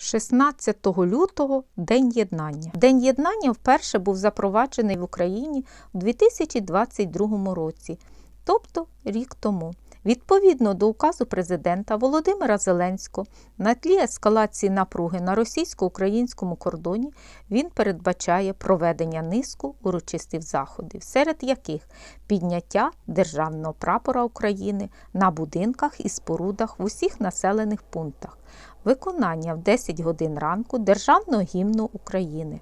16 лютого День єднання. День єднання вперше був запроваджений в Україні у 2022 році, тобто рік тому. Відповідно до указу президента Володимира Зеленського на тлі ескалації напруги на російсько-українському кордоні він передбачає проведення низку урочистих заходів, серед яких підняття державного прапора України на будинках і спорудах в усіх населених пунктах, виконання в 10 годин ранку Державного гімну України,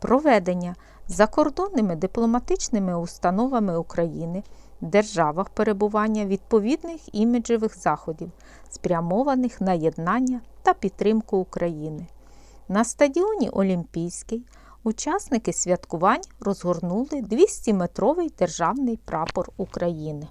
проведення закордонними дипломатичними установами України державах перебування відповідних іміджевих заходів, спрямованих на єднання та підтримку України. На стадіоні Олімпійський учасники святкувань розгорнули 200-метровий державний прапор України.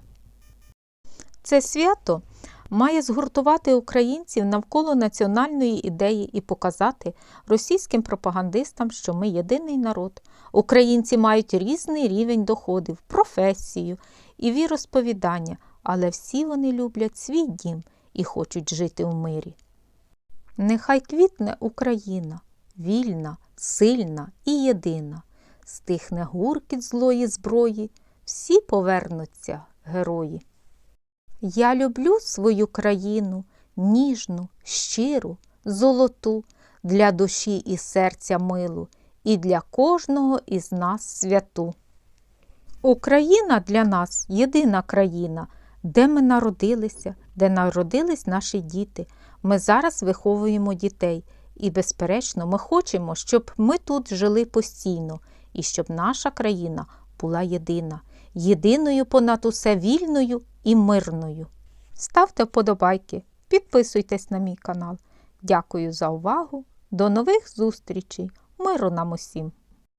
Це свято має згуртувати українців навколо національної ідеї і показати російським пропагандистам, що ми єдиний народ. Українці мають різний рівень доходів, професію і віросповідання, але всі вони люблять свій дім і хочуть жити в мирі. Нехай квітне Україна, вільна, сильна і єдина, стихне гуркіт злої зброї, всі повернуться герої. Я люблю свою країну, ніжну, щиру, золоту, для душі і серця милу, і для кожного із нас святу. Україна для нас єдина країна, де ми народилися, де народились наші діти. Ми зараз виховуємо дітей, і, безперечно, ми хочемо, щоб ми тут жили постійно і щоб наша країна була єдина, єдиною понад усе вільною і мирною. Ставте вподобайки, підписуйтесь на мій канал. Дякую за увагу. До нових зустрічей. Миру нам усім!